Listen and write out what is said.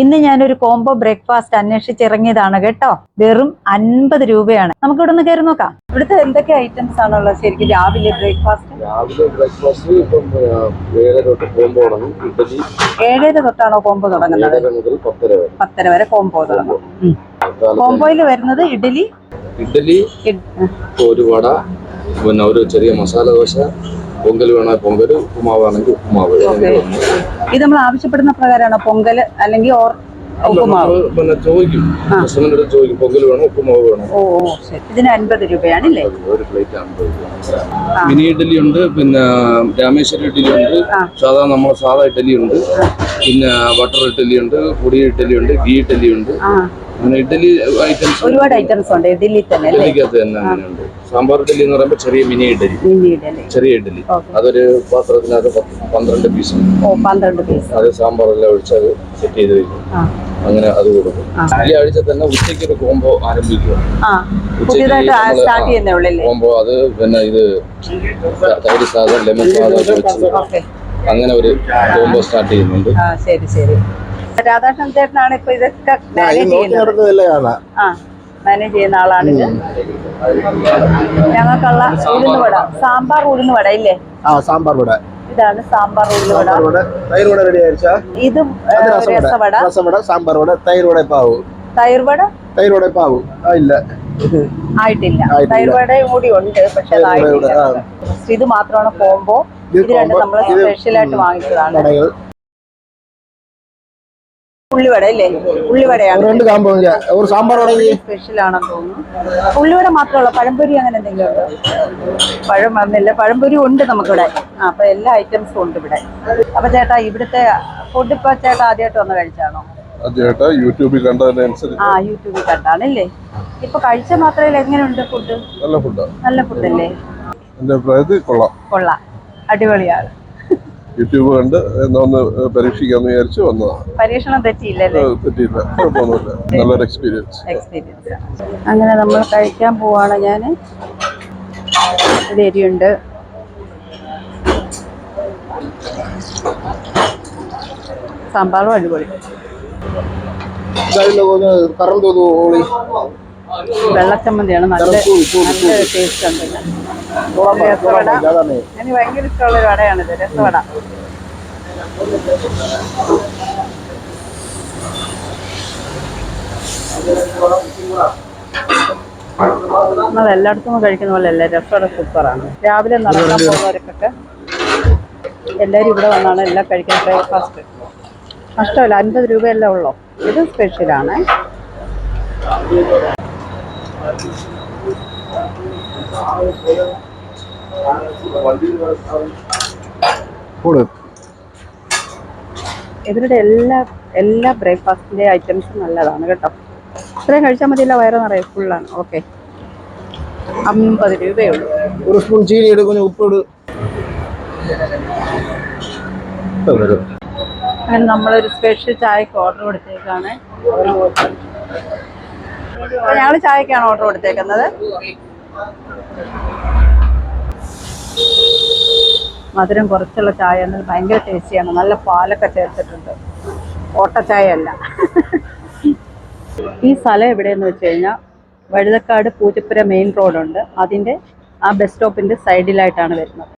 ഇന്ന് ഞാനൊരു combo breakfast അന്വേഷിച്ചിറങ്ങിയതാണ് കേട്ടോ. വെറും അൻപത് രൂപയാണ്. നമുക്ക് ഇവിടെ നിന്ന് കയറി നോക്കാം. ഇവിടുത്തെ എന്തൊക്കെ ഐറ്റംസ് ആണുള്ളത് ശരിക്കും രാവിലെ ബ്രേക്ക്ഫാസ്റ്റ് രാവിലെ ബ്രേക്ക്ഫാസ്റ്റ് ഏഴര തൊട്ട് തുടങ്ങും. ഏഴര തൊട്ടാണോ കോംബോ തുടങ്ങുന്നത്? പത്തര വരെ. കോംബോ തുടങ്ങും. കോംബോയിൽ വരുന്നത് ഇഡലി ഇഡലി ഒരു വട പിന്നെ ഒരു ചെറിയ മസാല ദോശ പൊങ്കൽ വേണ പൊങ്കൽ ഉപ്പുമാവാണെങ്കിൽ ഉപ്പുമാവ്. ആണെങ്കിൽ ഉപ്പുമാവ് ഇത് നമ്മൾ ആവശ്യപ്പെടുന്ന പ്രകാരമാണ്? പൊങ്കൽ അല്ലെങ്കിൽ ഓർ പിന്നെ ചോദിക്കും. കസ്റ്റമറിന്റെ അടുത്ത് ചോദിക്കും പൊങ്കൽ വേണോ ഉപ്പുമാവ് വേണോ? ഓ ഇതിന് അൻപത് രൂപയാണല്ലേ? ഒരു പ്ലേറ്റ് അമ്പത് രൂപ. മിനി ഇഡലി ഉണ്ട് പിന്നെ രാമേശ്വരം ഇഡലി ഉണ്ട് സാധാരണ സാധാ നമ്മളെ സാധാ ഇഡലി ഉണ്ട് പിന്നെ ബട്ടർ ഇഡലി ഉണ്ട് പൊടി ഇഡലി ഉണ്ട് ഗീ ഇഡലി ഉണ്ട്. അങ്ങനെ ഐറ്റംസ് ഒരുപാട് ഐറ്റംസ് ഉണ്ട്. ഇഡ്ഡലി തന്നെ അല്ലേ? ഇഡലിക്കകത്ത് തന്നെ അങ്ങനെയുണ്ട്. സാമ്പാർ ഇഡ്ഡലി എന്ന് പറയുമ്പോൾ ചെറിയ മിനി ഇഡ്ഡലി. മിനി ഇഡ്ഡലി. ചെറിയ ഇഡ്ഡലി. അതൊരു പാത്രത്തിനകത്ത് പന്ത്രണ്ട് പീസ് ഓ പന്ത്രണ്ട് പീസ് അത് സാമ്പാറെല്ലാം ഒഴിച്ച് അത് സെറ്റ് ചെയ്ത് വെക്കും. അങ്ങനെ അത് കൊടുക്കും. ഈ ആഴ്ച തന്നെ ഉച്ചയ്ക്ക് ഒരു കോംബോ ആരംഭിക്കുക ആ. കോംബോ അത് പിന്നെ ഇത് തൈര് സാധനം ലെമൺ സാധനം വെച്ച് അങ്ങനെ ഒരു കോംബോ സ്റ്റാർട്ട് ചെയ്യുന്നുണ്ട്. ശരി ശരി. രാധാകൃഷ്ണൻ ചേട്ടനാണ് ഇപ്പൊ ഇതൊക്കെ മാനേജ് ചെയ്യുന്നത്. ആ മാനേജ് ചെയ്യുന്ന ആളാണ് ഞങ്ങൾക്കുള്ള ഉഴുന്ന് വട സാമ്പാർ ഉഴുന്ന് വട ഇല്ലേ? ആ സാമ്പാർ വട. ഇതാണ് സാമ്പാർ ഉഴുന്ന് വട. തൈര് വട റെഡി അയച്ചാ ഇത് രസവട. രസവട സാമ്പാർ വട തൈര് വട പാവു തൈര് വട? തൈര് വട പാവു ഇല്ല. ആയിട്ടില്ല. തൈര് വടയും കൂടി ഉണ്ട് പക്ഷെ ഇത് മാത്രമാണ് കോംബോ ഇത് രണ്ട് നമ്മൾ നമ്മൾ സ്പെഷ്യലായിട്ട് സ്പെഷ്യൽ ആയിട്ട് വാങ്ങിച്ചതാണ്. ഉള്ളിവട അല്ലേ? ഉള്ളിവടയാണ് രണ്ട് കാമ്പോ ഒരു സാമ്പാർ സ്പെഷ്യൽ ആണെന്ന് തോന്നുന്നു. ഉള്ളിവട മാത്രമല്ല പഴംപൊരി അങ്ങനെ എന്തെങ്കിലും ഉണ്ടോ? പഴം വന്നില്ല. പഴംപൊരി ഉണ്ട് നമുക്കിവിടെ. ആ അപ്പൊ എല്ലാ ഐറ്റംസും ഉണ്ട് ഇവിടെ. അപ്പൊ ചേട്ടാ ഇവിടുത്തെ ഫുഡ് ഇപ്പൊ ചേട്ടാ ആദ്യമായിട്ട് വന്ന് കഴിച്ചാണോ? ആദ്യമായിട്ട് യൂട്യൂബിൽ കണ്ടതിനനുസരിച്ച്. ആ യൂട്യൂബിൽ കണ്ടാണല്ലേ? ഇപ്പൊ കഴിച്ച മാത്രമല്ല എങ്ങനെയുണ്ട് ഫുഡ് നല്ല ഫുഡ് നല്ല ഫുഡല്ലേ എന്റെ അഭിപ്രായത്തിൽ കൊള്ളാം. കൊള്ളാം. അടിപൊളിയാണ്. യൂട്യൂബ് കണ്ട് എന്നൊന്ന് പരീക്ഷിക്കാന്ന് വിചാരിച്ച് വന്നതാണ് പരീക്ഷണം തെറ്റിയില്ലല്ലേ അത് തെറ്റിയില്ല. കുഴപ്പമൊന്നുമില്ല. നല്ലൊരു എക്സ്പീരിയൻസ് എക്സ്പീരിയൻസ് അങ്ങനെ നമ്മൾ കഴിക്കാൻ പോവാണ് ഞാൻ ഇവിടെ എരിയുണ്ട് സാമ്പാറും അടിപൊളി. വെള്ളച്ചമ്മന്തിയാണ്. നല്ല നല്ല ടേസ്റ്റ് ഉണ്ട്. രസവട ഇനി എനിക്ക് ഭയങ്കര ഇഷ്ടമുള്ള ഒരു വടയാണിത്. രസവട. നമ്മൾ എല്ലായിടത്തും കഴിക്കുന്ന പോലെ അല്ലേ രസവട സൂപ്പറാണ്. രാവിലെ നടക്കാൻ പോകുന്നവർക്കൊക്കെ എല്ലാവരും ഇവിടെ വന്നാണ് എല്ലാം കഴിക്കാൻ ബ്രേക്ക്ഫാസ്റ്റ് നഷ്ടമല്ല അൻപത് രൂപയല്ലേ ഉള്ളൂ. ഇത് സ്പെഷ്യലാണ് ഇവരുടെ എല്ലാ എല്ലാ ബ്രേക്ക്ഫാസ്റ്റിന്റെ ഐറ്റംസും നല്ലതാണ് കേട്ടോ. ഇത്രയും കഴിച്ചാൽ മതിയല്ല വയറ് നിറയെ ഫുള്ളാണ്. ഓക്കെ. അമ്പത് രൂപയേ ഉള്ളൂ ഒരു സ്പൂൺ ചീനി എടുക്കുന്ന ഉപ്പിട് അങ്ങനെ നമ്മളൊരു സ്പെഷ്യൽ ചായക്ക് ഓർഡർ കൊടുത്തേക്കാണ്. ഞങ്ങൾ ചായക്കാണ് ഓർഡർ കൊടുത്തേക്കുന്നത്. മധുരം കുറച്ചുള്ള ചായ എന്നാൽ ഭയങ്കര ടേസ്റ്റിയാണ് നല്ല പാലൊക്കെ ചേർത്തിട്ടുണ്ട്. ഓട്ടച്ചായല്ല ഈ സ്ഥലം എവിടെയെന്ന് വെച്ച് കഴിഞ്ഞാൽ വഴുതക്കാട് പൂജപ്പുര മെയിൻ റോഡുണ്ട് അതിന്റെ ആ ബസ് സ്റ്റോപ്പിന്റെ സൈഡിലായിട്ടാണ് വരുന്നത്.